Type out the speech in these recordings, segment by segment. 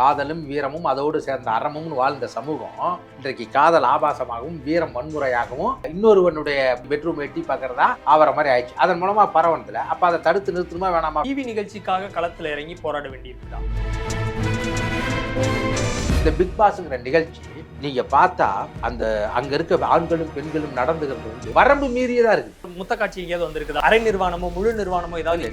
காதலும் வீரமும் அதோடு சேர்ந்த அறமும் வாழ்ந்த சமூகம் இன்றைக்கு காதல் ஆபாசமாகவும் வீரம் வன்முறையாகவும் இன்னொருவனுடைய பெட்ரூம் எட்டி பார்க்கறதா அவரை மாதிரி ஆயிடுச்சு. அதன் மூலமா பரவனதுல அப்ப அதை தடுத்து நிறுத்தணுமா வேணாமா? டிவி நிகழ்ச்சிக்காக களத்துல இறங்கி போராட வேண்டியிருக்குதா? இந்த பிக் பாஸ்ங்கிற நிகழ்ச்சி நீங்க பார்த்தா அந்த அங்க இருக்க ஆண்களும் பெண்களும் நடந்துகிறது வந்து வரம்பு மீறியதா இருக்கு. முத்த காட்சி எங்கேயாவது வந்திருக்குதா? அரை நிர்வாணமோ முழு நிர்வாணமோ ஏதாவது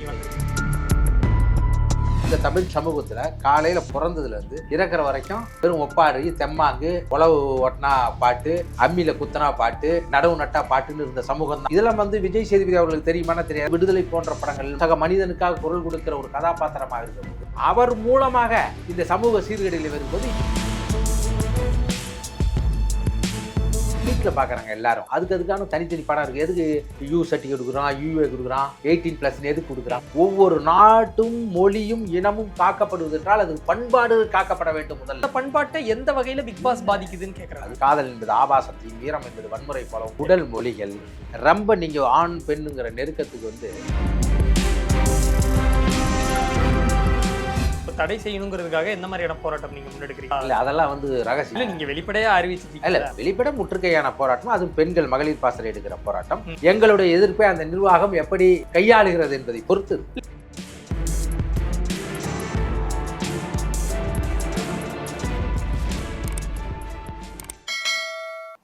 இந்த தமிழ் சமூகத்துல காலையில பிறந்ததுல இருந்து இறக்குற வரைக்கும் வெறும் ஒப்பாறு தெம்மாங்கு உழவு ஒட்டினா பாட்டு அம்மியில குத்தனா பாட்டு நடவு நட்டா பாட்டுன்னு இருந்த சமூகம் தான். இதெல்லாம் வந்து விஜய் சேதுபதி அவர்களுக்கு தெரியுமான்னு தெரியாது. விடுதலை போன்ற படங்கள் சக மனிதனுக்காக குரல் கொடுக்கிற ஒரு கதாபாத்திரமாக இருக்கிறது அவர் மூலமாக இந்த சமூக சீர்கேடுகளை வரும்போது வீட்டில் பார்க்குறாங்க எல்லாரும். அதுக்கு அதுக்கான தனித்தனி படம் இருக்குது எதுக்கு யூ சர்டிஃபிகேட் கொடுக்குறான்? யூஏ கொடுக்குறான். எயிட்டீன் ப்ளஸ் எதுக்கு கொடுக்குறான்? ஒவ்வொரு நாட்டும் மொழியும் இனமும் காக்கப்படுவது என்றால் அது பண்பாடு காக்கப்பட வேண்டும் முதல்ல. அந்த பண்பாட்டை எந்த வகையில பிக் பாஸ் பாதிக்குதுன்னு கேக்குறாங்க? அது காதல் என்பது ஆபாசத்தையும் வீரம் என்பது வன்முறை போல உடல் மொழிகள். ரொம்ப நீங்க ஆண் பெண்ணுங்கிற நெருக்கத்துக்கு வந்து தடை செய்யணுங்கிறதுக்காக எந்த மாதிரியான போராட்டம் நீங்க முன்னெடுக்கிறீங்க? இல்ல அதெல்லாம் வந்து இல்ல ரகசியம் நீங்க வெளிப்படையா இல்ல அறிவிச்சிருக்கீங்க வெளிப்பட முற்றுகையான போராட்டம் அதுவும் பெண்கள் மகளிர் பாசறை எடுக்கிற போராட்டம். எங்களுடைய எதிர்ப்பை அந்த நிர்வாகம் எப்படி கையாளுகிறது என்பதை பொறுத்து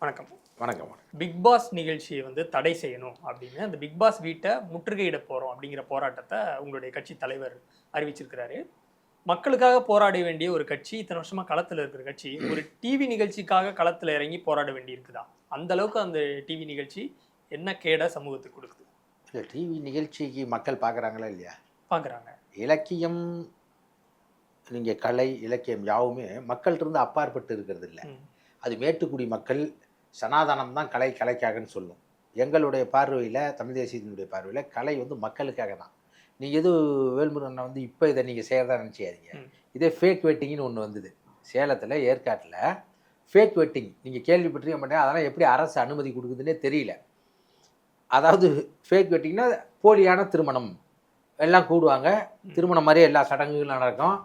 வணக்கம் வணக்கம். பிக் பாஸ் நிகழ்ச்சியை வந்து தடை செய்யணும் அப்படின்னு அந்த பிக் பாஸ் வீட்டை முற்றுகையிட போறோம் அப்படிங்கிற போராட்டத்தை உங்களுடைய கட்சி தலைவர் அறிவிச்சிருக்கிறாரு. மக்களுக்காக போராட வேண்டிய ஒரு கட்சி இத்தனை வருஷமா களத்துல இருக்கிற கட்சி ஒரு டிவி நிகழ்ச்சிக்காக களத்துல இறங்கி போராட வேண்டி இருக்குதா அந்த அளவுக்கு அந்த டிவி நிகழ்ச்சி என்ன கேட சமூகத்துக்கு கொடுக்குது? இல்லை டிவி நிகழ்ச்சிக்கு மக்கள் பார்க்குறாங்களா இல்லையா? பாக்குறாங்க. இலக்கியம் நீங்கள் கலை இலக்கியம் யாவுமே மக்கள்கிட்ட அப்பாற்பட்டு இருக்கிறது இல்லை. அது மேட்டுக்குடி மக்கள் சனாதனம் தான் கலை கலைக்காகன்னு சொல்லும். எங்களுடைய பார்வையில் தமிழ் தேசியத்தினுடைய பார்வையில் கலை வந்து மக்களுக்காக தான். நீங்கள் எது வேல்முருகனை வந்து இப்போ இதை நீங்கள் செய்கிறதா நினச்சிக்காதீங்க. ம். இதே ஃபேக் வெட்டிங்னு ஒன்று வந்தது. சேலத்தில் ஏற்காட்டில் ஃபேக் வெட்டிங் நீங்கள் கேள்விப்பட்டிருக்க மாட்டேன் அதெல்லாம் எப்படி அரசு அனுமதி கொடுக்குதுன்னே தெரியல. அதாவது ஃபேக் வெட்டிங்னா போலியான திருமணம். எல்லாம் கூடுவாங்க. திருமணம் மாதிரியே எல்லா சடங்குகளும் நடக்கும்.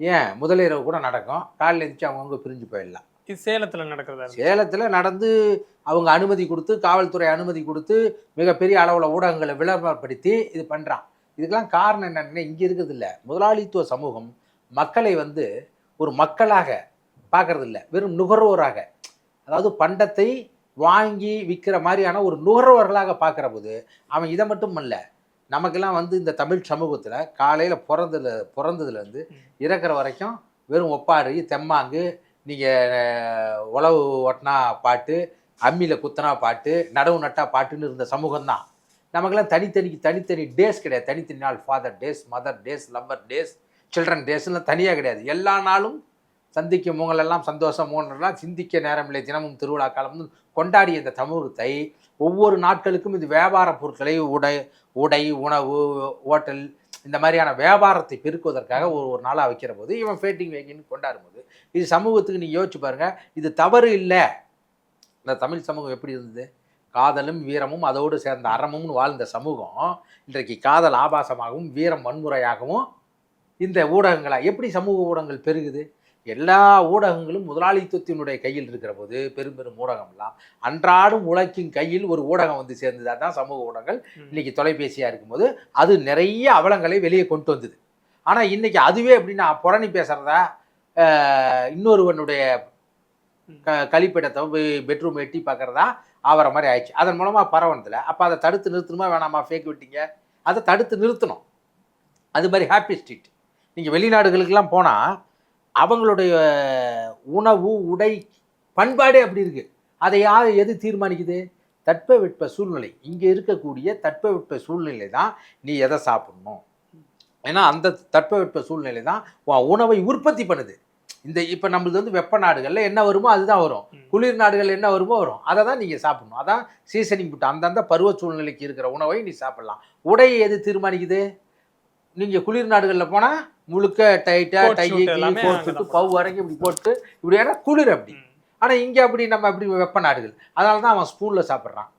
ஏன்? முதலிரவு கூட நடக்கும். காலையில் எழுந்திரிச்சு அவங்கவுங்க பிரிஞ்சு போயிடலாம். இது சேலத்துல நடக்கிறதா. சேலத்தில் நடந்து அவங்க அனுமதி கொடுத்து காவல்துறை அனுமதி கொடுத்து மிகப்பெரிய அளவில் ஊடகங்களை விளம்பரப்படுத்தி இது பண்ணுறான் இதுக்கெல்லாம் காரணம் என்னென்னா இங்கே இருக்கிறது இல்லை முதலாளித்துவ சமூகம் மக்களை வந்து ஒரு மக்களாக பார்க்கறது வெறும் நுகர்வோராக. அதாவது பண்டத்தை வாங்கி விற்கிற மாதிரியான ஒரு நுகர்வோர்களாக பார்க்குற போது அவன் இதை மட்டும் இல்லை நமக்கெல்லாம் வந்து இந்த தமிழ் சமூகத்தில் காலையில் பிறந்ததுல பிறந்ததுலேருந்து இறக்குற வரைக்கும் வெறும் ஒப்பாரி தெம்மாங்கு நீங்கள் உழவு ஒட்டினா பாட்டு அம்மியில் குத்தனா பாட்டு நடவு நட்டா பாட்டுன்னு இருந்த சமூகம்தான். நமக்கெல்லாம் தனித்தனிக்கு தனித்தனி டேஸ் கிடையாது. தனித்தனி நாள் father days mother days lover days children டேஸ்லாம் தனியாக கிடையாது. எல்லா நாளும் சந்திக்கும் உங்களெல்லாம் சந்தோஷம். மூன்றெல்லாம் சிந்திக்க நேரமில்லை தினமும் திருவிழா காலமும் கொண்டாடிய இந்த சமூகத்தை ஒவ்வொரு நாட்களுக்கும் இது வியாபார பொருட்களை உடை உடை உணவு ஹோட்டல் இந்த மாதிரியான வியாபாரத்தை பெருக்குவதற்காக ஒரு ஒரு நாளாக வைக்கிற போது இவன் ஃபேட்டிங் வைக்கின்னு கொண்டாடும் போது இது சமூகத்துக்கு நீங்கள் யோசிச்சு பாருங்கள் இது தவறு இல்லை. இந்த தமிழ் சமூகம் எப்படி இருந்தது? காதலும் வீரமும் அதோடு சேர்ந்த அறமும்னு வாழ்ந்த சமூகம் இன்றைக்கு காதல் ஆபாசமாகவும் வீரம் வன்முறையாகவும் இந்த ஊடகங்களா எப்படி சமூக ஊடகங்கள் பெருகுது? எல்லா ஊடகங்களும் முதலாளித்துவத்தினுடைய கையில் இருக்கிற போது பெரும் பெரும் ஊடகம்லாம் அன்றாடும் உழைக்கும் கையில் ஒரு ஊடகம் வந்து சேர்ந்தது. அதான் சமூக ஊடகங்கள். ம். இன்னைக்கு தொலைபேசியாக இருக்கும்போது அது நிறைய அவலங்களை வெளியே கொண்டு வந்தது. ஆனால் இன்னைக்கு அதுவே எப்படின்னா புரணி பேசுகிறதா இன்னொருவனுடைய க கழிப்பிடத்தை போய் பெட்ரூம் எட்டி பார்க்குறதா ஆகிற மாதிரி ஆயிடுச்சு. அதன் மூலமாக பரவனதில்ல. அப்போ அதை தடுத்து நிறுத்தணுமா வேணாமா? ஃபேக் விட்டீங்க. அதை தடுத்து நிறுத்தணும். அது மாதிரி ஹாப்பி ஸ்ட்ரீட் நீங்கள் வெளிநாடுகளுக்கெல்லாம் போனால் அவங்களுடைய உணவு உடை பண்பாடே அப்படி இருக்குது அதை யார் எது தீர்மானிக்குது? தட்பவெட்ப சூழ்நிலை. இங்கே இருக்கக்கூடிய தட்பவெட்ப சூழ்நிலை தான் நீ எதை சாப்பிட்ணும்? ஏன்னா அந்த தட்பவெட்ப சூழ்நிலை தான் உன் உணவை உற்பத்தி பண்ணுது. இந்த இப்போ நம்மளது வந்து வெப்ப நாடுகளில் என்ன வருமோ அதுதான் வரும். குளிர் நாடுகள் என்ன வருமோ வரும். அதை தான் நீங்கள் சாப்பிடணும். அதான் சீசனிங் ஃபுட் அந்தந்த பருவ சூழ்நிலைக்கு இருக்கிற உணவை நீ சாப்பிடலாம். உடையை எது தீர்மானிக்குது? நீங்கள் குளிர் நாடுகளில் போனால் முழுக்க டைட்டாக Coat டை suit எல்லாமே கோட் அங்கதான் சுட்டு பவு வரைக்கும் இப்படி போட்டு இப்படி ஏன்னா குளிர் அப்படி. ஆனால் இங்கே அப்படி நம்ம அப்படி வெப்ப நாடுகள். அதனால தான் அவன் ஸ்பூனில் சாப்பிட்றான்.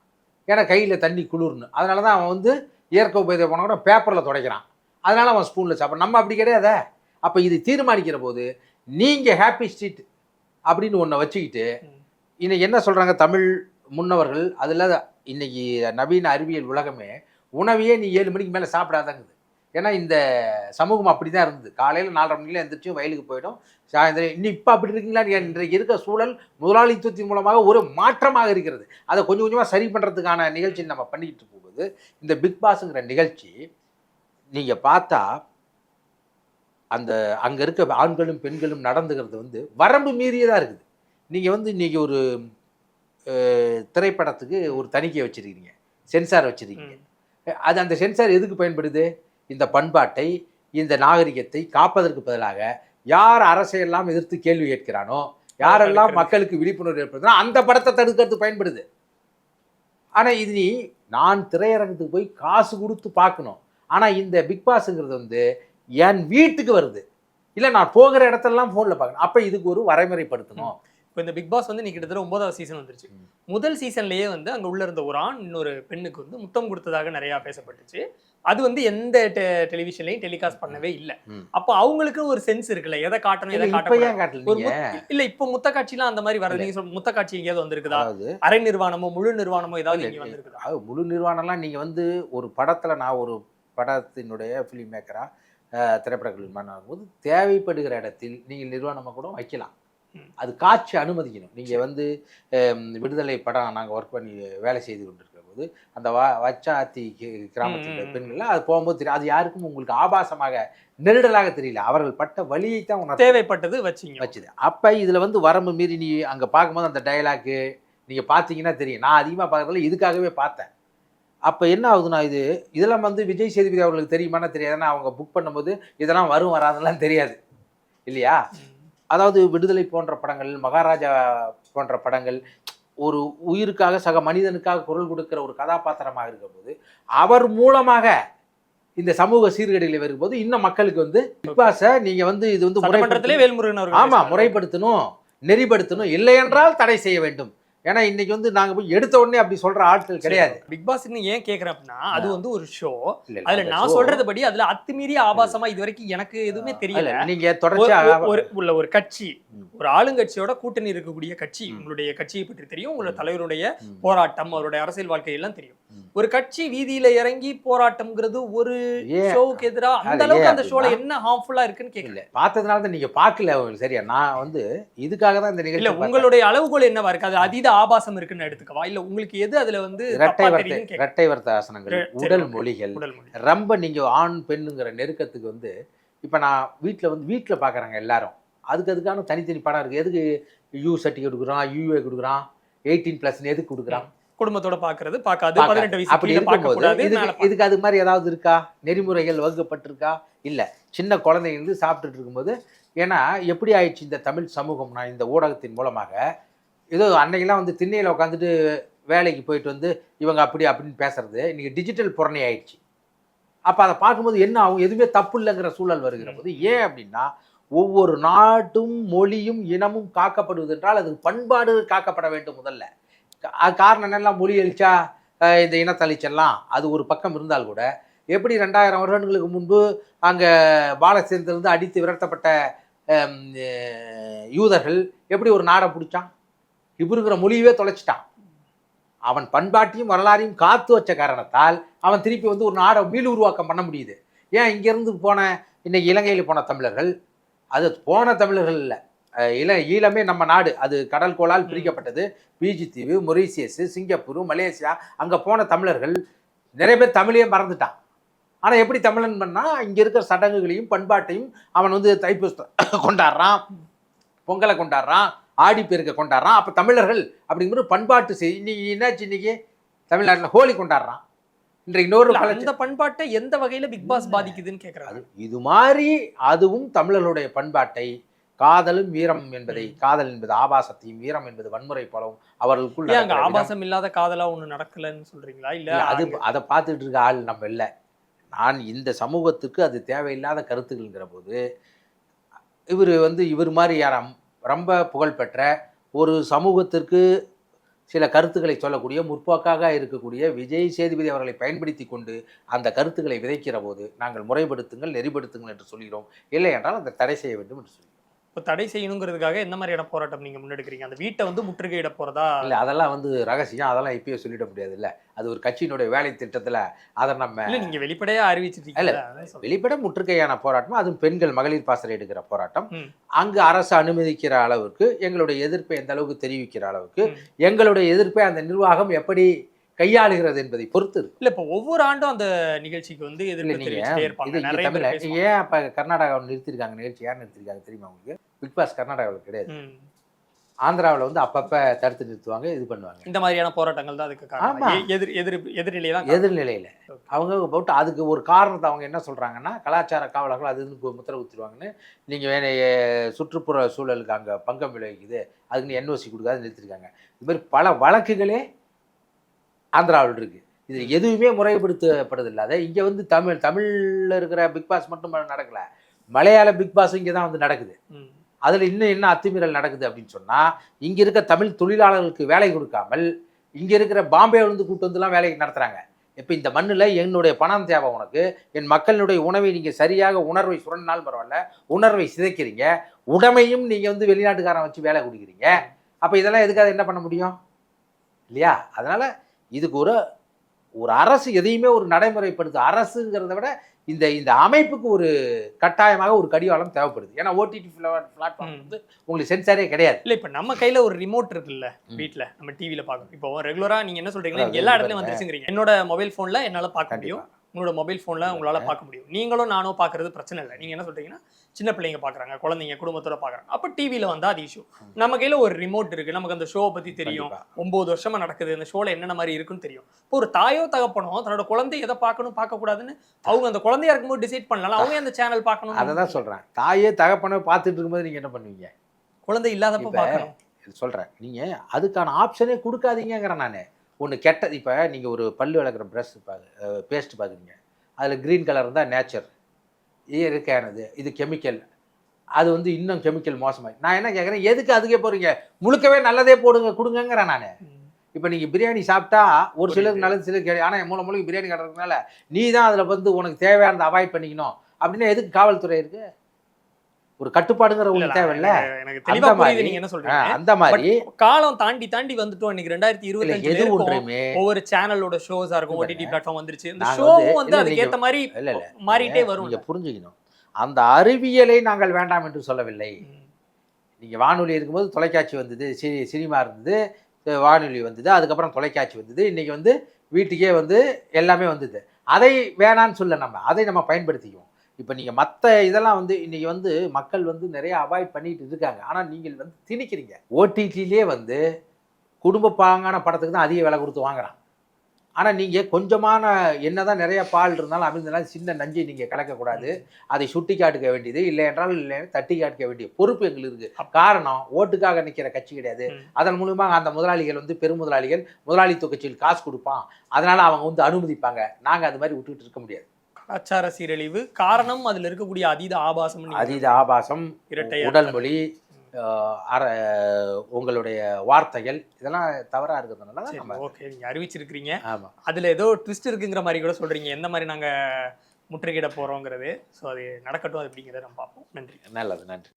ஏன்னா கையில் தண்ணி குளிர்னு. அதனால தான் அவன் வந்து இயற்கை உபயோக போனால் கூட பேப்பரில் துடைக்கிறான். அதனால அவன் ஸ்பூனில் சாப்பிட்றான். நம்ம அப்படி கிடையாதே. அப்போ இது தீர்மானிக்கிற போது நீங்கள் ஹாப்பி ஸ்ட்ரீட் அப்படின்னு ஒன்றை வச்சுக்கிட்டு இன்னைக்கு என்ன சொல்கிறாங்க தமிழ் முன்னவர்கள்? அதில் இன்னைக்கு நவீன அறிவியல் உலகமே உணவையே நீ ஏழு மணிக்கு மேலே சாப்பிடாதங்குது. ஏன்னா இந்த சமூகம் அப்படி தான் இருந்தது. காலையில் நாலரை மணிக்கெலாம் எழுந்திரிச்சும் வயலுக்கு போயிடும் சாயந்தரம் இன்னும் இப்போ அப்படி இருக்கீங்களா? இன்றைக்கு இருக்க சூழல் முதலாளித்துவத்தின் மூலமாக ஒரு மாற்றமாக இருக்கிறது. அதை கொஞ்சம் கொஞ்சமாக சரி பண்ணுறதுக்கான நிகழ்ச்சி நம்ம பண்ணிக்கிட்டு போகும்போது இந்த பிக் பாஸுங்கிற நிகழ்ச்சி நீங்கள் பார்த்தா அந்த அங்கே இருக்க ஆண்களும் பெண்களும் நடந்துக்கிறது வந்து வரம்பு மீறியதாக இருக்குது. நீங்கள் வந்து இன்னைக்கு ஒரு திரைப்படத்துக்கு ஒரு தணிக்கை வச்சிருக்கீங்க. சென்சார் வச்சிருக்கீங்க. அது அந்த சென்சார் எதுக்கு பயன்படுது? இந்த பண்பாட்டை இந்த நாகரிகத்தை காப்பதற்கு பதிலாக யார் அரசையெல்லாம் எதிர்த்து கேள்வி கேட்கிறானோ யாரெல்லாம் தடுக்கிறது. மக்களுக்கு விழிப்புணர்வு ஏற்படுத்தினா அந்த படத்தை தடுக்கிறதுக்கு பயன்படுது. ஆனா இது நீ நான் திரையரங்கத்துக்கு போய் காசு கொடுத்து பார்க்கணும். ஆனா இந்த பிக் பாஸ்ங்கிறது வந்து என் வீட்டுக்கு வருது. இல்ல நான் போகிற இடத்தெல்லாம் போன்ல பார்க்கணும். அப்ப இதுக்கு ஒரு வரைமுறைப்படுத்தணும். இப்போ இந்த பிக் பாஸ் வந்து இன்னைக்கு கிட்டத்தட்ட ஒன்பதாவது சீசன் வந்துருச்சு. முதல் சீசன்லயே வந்து அங்க உள்ள இருந்த ஒரு ஆண் இன்னொரு பெண்ணுக்கு வந்து முத்தம் கொடுத்ததாக நிறைய பேசப்பட்டுச்சு. அது வந்து எந்த டெலிவிஷன்லயும் டெலிகாஸ்ட் பண்ணவே இல்ல. அப்ப அவங்களுக்கு ஒரு சென்ஸ் இருக்குல்ல. எதை காட்டணும் எதை காட்டணும் ஒரு நீங்க இல்ல இப்ப முத்த காட்சிலாம் அந்த மாதிரி வரது. நீங்க முத்த காட்சி எங்கேயாவது வந்திருக்குதா? அரை நிர்வாணமோ முழு நிர்வாணமோ ஏதாவது இங்க. வந்திருக்குதா? முழு நிர்வாணம்லாம் நீங்கள் வந்து ஒரு படத்தில் நான் ஒரு படத்தினுடைய ஃபிலிம் மேக்கராக திரைப்பட கல்விமான போது தேவைப்படுகிற இடத்தில் நீங்கள் நிர்வாணமாக கூட வைக்கலாம். அது காட்சி அனுமதிக்கணும். நீங்கள் வந்து விடுதலை படம் நாங்கள் ஒர்க் பண்ணி வேலை செய்து கொண்டிருக்கிற போது அந்த வா வச்சாத்தி கிராமத்தில். பெண்கள்லாம் அது போகும்போது தெரியும் அது யாருக்கும் உங்களுக்கு ஆபாசமாக நெருடலாக தெரியல. அவர்கள் பட்ட வழியை தான் உணர்த்து தேவைப்பட்டது வச்சீங்க. வச்சுது. அப்போ இதில் வந்து வரம்பு மீறி நீ அங்கே பார்க்கும்போது அந்த டயலாக்கு நீங்கள் பார்த்தீங்கன்னா தெரியும். நான் அதிகமாக பார்க்கறதுல இதுக்காகவே பார்த்தேன். அப்போ என்ன ஆகுதுன்னா இது இதெல்லாம் வந்து விஜய் சேதுபதி அவர்களுக்கு தெரியுமானா தெரியாதுன்னா அவங்க புக் பண்ணும்போது இதெல்லாம் வரும் வராதெல்லாம் தெரியாது இல்லையா. அதாவது விடுதலை போன்ற படங்கள் மகாராஜா போன்ற படங்கள் ஒரு உயிருக்காக சக மனிதனுக்காக குரல் கொடுக்கிற ஒரு கதாபாத்திரமாக இருக்கும்போது அவர் மூலமாக இந்த சமூக சீர்கேடுகளை வரும்போது இன்னும் மக்களுக்கு வந்து பிக் பாஸை நீங்க வந்து இது வந்து முறைப்படுத்தணும். வேல்முருகன் அவர்கள் ஆமா பேசினாரு. முறைப்படுத்தணும் நெறிப்படுத்தணும் இல்லை என்றால் தடை செய்ய வேண்டும் ஏன்னா இன்னைக்கு வந்து நாங்க போய் எடுத்த உடனே அப்படி சொல்ற ஆட்கள் கிடையாது பிக் பாஸ் ஏன் கேக்குறேன் அப்படின்னா அது வந்து ஒரு ஷோ அதுல நான் show- சொல்றதுபடி அதுல அத்துமீறிய ஆபாசமா இது வரைக்கும் எனக்கு எதுவுமே தெரியல நீங்க ஒரு- தொடர்ச்சியா ஒரு- உள்ள ஒரு கட்சி. ஒரு ஆளுங்கட்சியோட கூட்டணி இருக்கக்கூடிய கட்சி. உங்களுடைய கட்சியை பற்றி தெரியும் உங்களோட. தலைவருடைய. போராட்டம் அவருடைய அரசியல் வாழ்க்கை எல்லாம் தெரியும். ஒரு கட்சி வீதியில இறங்கி போராட்டம்ங்கிறது ஒரு ஷோவுக்கு எதிரா அந்த அளவுக்கு அந்த ஷோல? என்ன ஹார்ம்ஃபுல்லா இருக்குன்னு கேட்கல பார்த்ததுனால தான் நீங்க பார்க்கல சரியா நான் வந்து இதுக்காக தான் இந்த நிகழ்ச்சி. உங்களுடைய அளவுகோல் என்னவா இருக்கு அது அதீத ஆபாசம் இருக்குன்னு எடுத்துக்கவா? இல்ல உங்களுக்கு எது அதுல வந்து இரட்டை வர்த்த. இரட்டை வர்த்த ஆசனங்கள் உடல். மொழிகள். ரொம்ப நீங்க ஆண் பெண்ணுங்கிற நெருக்கத்துக்கு வந்து இப்ப நான் வீட்ல வந்து வீட்ல பாக்குறாங்க எல்லாரும். அதுக்கு அதுக்கான தனித்தனி படம் இருக்கு. எதுக்கு யூ சர்டிஃபிகேட் கொடுக்குறான்? யூஏ கொடுக்குறான்? எயிட்டீன் பிளஸ் எதுக்கு கொடுக்குறான்? குடும்பத்தோட பாக்குறது பார்க்காது பார்க்காது. பதினெட்டு வயசு அப்படி இருக்கும்போது இதுக்கு அது மாதிரி ஏதாவது இருக்கா? நெறிமுறைகள் வகுக்கப்பட்டிருக்கா? இல்ல. சின்ன குழந்தைங்க இருந்து சாப்பிட்டுட்டு இருக்கும்போது ஏன்னா எப்படி ஆயிடுச்சு இந்த தமிழ் சமூகம் நான் இந்த ஊடகத்தின் மூலமாக ஏதோ அன்னைக்கெல்லாம் வந்து திண்ணையில் உட்காந்துட்டு வேலைக்கு போயிட்டு வந்து இவங்க அப்படி அப்படின்னு பேசுறது இன்னைக்கு டிஜிட்டல் புறணி ஆயிடுச்சு. அப்போ அதை பார்க்கும்போது என்ன ஆகும்? எதுவுமே தப்பு இல்லைங்கிற சூழல் வருகிற போது ஏன் அப்படின்னா ஒவ்வொரு நாட்டும் மொழியும் இனமும் காக்கப்படுவது என்றால் அது பண்பாடு காக்கப்பட வேண்டும் முதல்ல. காரணம் என்னெல்லாம் மொழி அழிச்சா இந்த இனத்தழிச்செல்லாம் அது ஒரு பக்கம் இருந்தால் கூட எப்படி ரெண்டாயிரம் வருடங்களுக்கு முன்பு அங்கே பாலஸ்தீனத்திலிருந்து அடித்து விரட்டப்பட்ட யூதர்கள் எப்படி ஒரு நாடை பிடிச்சான்? இவருங்கிற மொழியவே தொலைச்சிட்டான். அவன் பண்பாட்டையும் வரலாறையும் காத்து வச்ச காரணத்தால் அவன் திருப்பி வந்து ஒரு நாடை மீள் உருவாக்கம் பண்ண முடியுது. ஏன் இங்கேருந்து போன இன்னைக்கு இலங்கையில் போன தமிழர்கள்? அது போன தமிழர்கள் இல்லை. இல ஈழமே நம்ம நாடு. அது கடல் கோளால். பிரிக்கப்பட்டது. பிஜி தீவு மொரீசியஸ் சிங்கப்பூர் மலேசியா அங்கே போன தமிழர்கள் நிறைய பேர் தமிழையே மறந்துட்டான். ஆனால் எப்படி தமிழன் பண்ணா? இங்கே இருக்கிற சடங்குகளையும் பண்பாட்டையும் அவன் வந்து தைப்பூசத்தை கொண்டாடுறான். பொங்கலை கொண்டாடுறான். ஆடிப்பெருக்கை கொண்டாடுறான். அப்போ தமிழர்கள் அப்படிங்கிற பண்பாட்டு செய் இன்னைக்கு என்னாச்சு இன்னைக்கு? தமிழ்நாட்டில் ஹோலி கொண்டாடுறான். இன்றைக்கு இன்னொரு அந்த பண்பாட்டை எந்த வகையில பிக் பாஸ் பாதிக்குதுன்னு அது இது மாதிரி அதுவும் தமிழர்களுடைய பண்பாட்டை காதலும் வீரம் என்பதை காதல் என்பது ஆபாசத்தையும் வீரம் என்பது வன்முறை போலவும் அவர்களுக்குள் ஏன் அங்க. ஆபாசம் இல்லாத காதலா ஒண்ணு நடக்கலன்னு சொல்றீங்களா? இல்ல அது அதை பார்த்துட்டு இருக்க ஆள் நம்ம இல்லை. நான் இந்த சமூகத்துக்கு அது தேவையில்லாத கருத்துக்கள்ங்கிற போது இவர் வந்து இவர் மாதிரி யாரும் ரொம்ப புகழ்பெற்ற ஒரு சமூகத்திற்கு சில கருத்துக்களை சொல்லக்கூடிய முற்போக்காக இருக்கக்கூடிய விஜய் சேதுபதி அவர்களை பயன்படுத்தி கொண்டு அந்த கருத்துக்களை விதைக்கிற போது நாங்கள் முறைப்படுத்துங்கள் நெறிப்படுத்துங்கள் என்று சொல்கிறோம். இல்லை என்றால் அந்த தடை செய்ய வேண்டும் என்று சொல்கிறோம். இப்போ தடை செய்யணுங்கிறதுக்காக எந்த மாதிரியான போராட்டம் நீங்க முன்னெடுக்கிறீங்க அந்த வீட்டை வந்து முற்றுகையிட போறதா இல்ல அதெல்லாம் வந்து ரகசியம் அதெல்லாம் இப்பயே சொல்லிட முடியாது இல்ல அது ஒரு கட்சியினுடைய வேலை திட்டத்துல அதை நம்ம இல்ல நீங்க வெளிப்படையா அறிவிச்சிருக்கீங்க இல்ல. அதான் சொல்றேன். வெளிப்பட முற்றுகையான போராட்டம் அதுவும் பெண்கள் மகளிர் பாசறை எடுக்கிற போராட்டம். அங்கு அரசு அனுமதிக்கிற அளவுக்கு எங்களுடைய எதிர்ப்பை எந்த அளவுக்கு தெரிவிக்கிற அளவுக்கு. எங்களுடைய எதிர்ப்பை அந்த நிர்வாகம் எப்படி கையாளுகிறது என்பதை பொறுத்து. இல்ல இப்போ ஒவ்வொரு ஆண்டும் அந்த நிகழ்ச்சிக்கு வந்து எதிர்ப்பு. ஏன் அப்ப கர்நாடகாவில் நிறுத்திருக்காங்க நிகழ்ச்சி யார் நிறுத்திருக்காங்க தெரியுமா உங்களுக்கு பிக் பாஸ் கர்நாடகாவில் கிடையாது. ஆந்திராவில் வந்து அப்பப்ப தடுத்து நிறுத்துவாங்க இது பண்ணுவாங்க இந்த மாதிரியான போராட்டங்கள் தான் அதுக்கு காரணம் ஆமா. எ- எதிர் எதிர் எதிர்நிலை தான். எதிர்நிலையில அவங்க போட்டு அதுக்கு ஒரு காரணத்தை அவங்க என்ன சொல்றாங்கன்னா கலாச்சார காவலர்கள் அது முத்திரை குத்திடுவாங்கன்னு நீங்க வேற சுற்றுப்புற சூழலுக்கு அங்க பங்கம் விளைவிக்குது அதுக்கு என்ஓசி கொடுக்காது நிறுத்திருக்காங்க இது மாதிரி பல வழக்குகளே ஆந்திராவில் இருக்கு. இது எதுவுமே முறைப்படுத்தப்படுது இல்லாத இங்க வந்து தமிழ் தமிழ்ல இருக்கிற பிக் பாஸ் மட்டும் நடக்கல. மலையாள பிக் பாஸ் இங்கே தான் வந்து நடக்குது. அதில் இன்னும் என்ன அத்துமீறல் நடக்குது அப்படின்னு சொன்னால் இங்கே இருக்க தமிழ் தொழிலாளர்களுக்கு வேலை கொடுக்காமல் இங்கே இருக்கிற பாம்பே வந்து கூட்டு வந்துலாம் வேலை நடத்துகிறாங்க இப்போ இந்த மண்ணில் என்னுடைய பணம் தேவை உனக்கு. என் மக்களினுடைய உணவை நீங்கள் சரியாக உணர்வை சுரண்டினாலும் பரவாயில்ல. உணர்வை சிதைக்கிறீங்க. உடமையும் நீங்கள் வந்து வெளிநாட்டுக்காரன் வச்சு வேலை கொடுக்குறீங்க. அப்போ இதெல்லாம் எதுக்காக என்ன பண்ண முடியும்? இல்லையா? அதனால் இதுக்கு ஒரு ஒரு அரசு எதையுமே ஒரு நடைமுறைப்படுத்து அரசுங்கிறத விட இந்த இந்த அமைப்புக்கு ஒரு கட்டாயமாக ஒரு கடிவாளம் தேவைப்படுது. ஏன்னா ஓடிடி பிளாட்ஃபார்ம். வந்து உங்களுக்கு சென்சாரே கிடையாது. இல்ல இப்ப நம்ம கையில ஒரு ரிமோட் இருக்குல்ல ம். வீட்ல நம்ம டிவில பாக்கணும் இப்போ ரெகுலரா நீங்க என்ன அதான் எல்லா இடத்துலயும் வந்துருச்சுங்கிறீங்க. என்னோட மொபைல் போன்ல என்னால பார்க்க முடியும். உங்களோட மொபைல் போன்ல உங்களால பார்க்க முடியும். நீங்களும் நானும் பார்க்கறது பிரச்சனை இல்லை. நீங்க என்ன சொல்றீங்கன்னா சின்ன பிள்ளைங்க பாக்குறாங்க குழந்தைங்க குடும்பத்தோட பாக்குறாங்க அப்ப டிவில வந்தா அது இஷ்யூ நம்ம கையில ஒரு ரிமோட் இருக்கு. நமக்கு அந்த ஷோவை பத்தி தெரியும். கண்டிப்பா. ஒன்பது வருஷமா நடக்குது. அந்த ஷோல என்னென்ன மாதிரி இருக்குன்னு தெரியும். இப்போ ஒரு தாயோ தகப்பனோ தன்னோட குழந்தை எதை பார்க்கணும் பார்க்க கூடாதுன்னு அவங்க அந்த குழந்தையா இருக்கும்போது டிசைட் பண்ணலாம் அவங்க அந்த சேனல் பார்க்கணும் அதை தான் சொல்கிறேன் தாயே தகப்பனே பார்த்துட்டு இருக்கும்போது நீங்கள் என்ன பண்ணுவீங்க? குழந்தை இல்லாதப்ப பார்க்கணும். சொல்கிறேன் நீங்கள் அதுக்கான ஆப்ஷனே கொடுக்காதீங்கிறேன் நான். ஒன்று கெட்ட இப்போ நீங்கள் ஒரு பல்லு விளக்குற ப்ரஷ் பார்க்க பேஸ்ட் பார்க்குறீங்க அதில் க்ரீன் கலர் இருந்தால் நேச்சர் இயற்கையானது. இது கெமிக்கல் அது வந்து இன்னும் கெமிக்கல் மோசமாகி நான் என்ன கேட்குறேன் எதுக்கு அதுக்கே போகிறீங்க முழுக்கவே நல்லதே போடுங்க கொடுங்கங்கிறேன் நான். இப்போ நீங்கள் பிரியாணி சாப்பிட்டா ஒரு சிலருக்கு. நல்லது சிலருக்கு கிடையாது ஆனால் மூலம் மூலம் பிரியாணி கிடக்கிறதுனால நீ தான் அதில் வந்து உனக்கு தேவையானதை அவாய்ட் பண்ணிக்கணும். அப்படின்னா எதுக்கு காவல்துறை இருக்கு? ஒரு கட்டுப்பாடுங்கிற இல்ல, தேவையில்ல. எனக்கு- தெளிவா புரியுது நீங்க என்ன சொல்றீங்க. அந்த மாதிரி. காலம் தாண்டி தாண்டி வந்துட்டோம் இன்னைக்கு ரெண்டாயிரத்தி இருபத்தி எது ஒன்றுமே. ஒவ்வொரு சேனலோட ஷோஸா இருக்கும் ஓடிடி பிளாட்ஃபார்ம் வந்துருச்சு. இந்த ஷோவும் வந்து- அதுக்கு ஏத்த மாதிரி மாறிட்டே வரும் நீங்க புரிஞ்சுக்கணும். அந்த அறிவியலை நாங்கள் வேண்டாம் என்று சொல்லவில்லை. நீங்க வானொலி இருக்கும்போது தொலைக்காட்சி வந்தது சி சினிமா இருந்தது வானொலி வந்தது அதுக்கப்புறம் தொலைக்காட்சி வந்தது. இன்னைக்கு வந்து வீட்டுக்கே வந்து எல்லாமே வந்தது. அதை வேணான்னு சொல்ல நம்ம அதை நம்ம பயன்படுத்திக்குவோம். இப்போ நீங்கள் மற்ற இதெல்லாம் வந்து இன்னைக்கு வந்து மக்கள் வந்து நிறைய அவாய்ட் பண்ணிட்டு இருக்காங்க. ஆனால் நீங்கள் வந்து திணிக்கிறீங்க. ஓடிடிலே வந்து குடும்ப பாங்கான படத்துக்கு தான் அதிக விலை கொடுத்து வாங்குறான். ஆனால் நீங்கள் கொஞ்சமான என்னதான் நிறைய பால் இருந்தாலும் அமைந்தனால சின்ன நஞ்சை நீங்கள் கலக்கக்கூடாது. அதை சுட்டி காட்டுக்க வேண்டியது இல்லை என்றால் இல்லை தட்டி காட்டுக்க வேண்டிய பொறுப்பு எங்களுக்கு காரணம் ஓட்டுக்காக நிற்கிற கட்சி கிடையாது. அதன் மூலியமாக அந்த முதலாளிகள் வந்து பெருமுதலாளிகள் முதலாளித்துவ கட்சியில் காசு கொடுப்பான். அதனால அவங்க வந்து அனுமதிப்பாங்க. நாங்கள் அது மாதிரி விட்டுட்டு இருக்க முடியாது. கலாச்சார சீரழிவு. காரணம் அதுல இருக்கக்கூடிய அதீத ஆபாசம் அதீத ஆபாசம் இரட்டை உடல் மொழி அற உங்களுடைய வார்த்தைகள் இதெல்லாம் தவறா இருக்கிறதுனால ஓகே நீங்க அறிவிச்சிருக்கீங்க ஆமா. அதுல ஏதோ ட்விஸ்ட் இருக்குங்கிற மாதிரி கூட சொல்றீங்க. எந்த மாதிரி நாங்க முற்றுகையிட போறோங்கிறது. ஸோ அது நடக்கட்டும் அப்படிங்கிறத நம்ம பார்ப்போம். நன்றி. நல்லது நன்றி.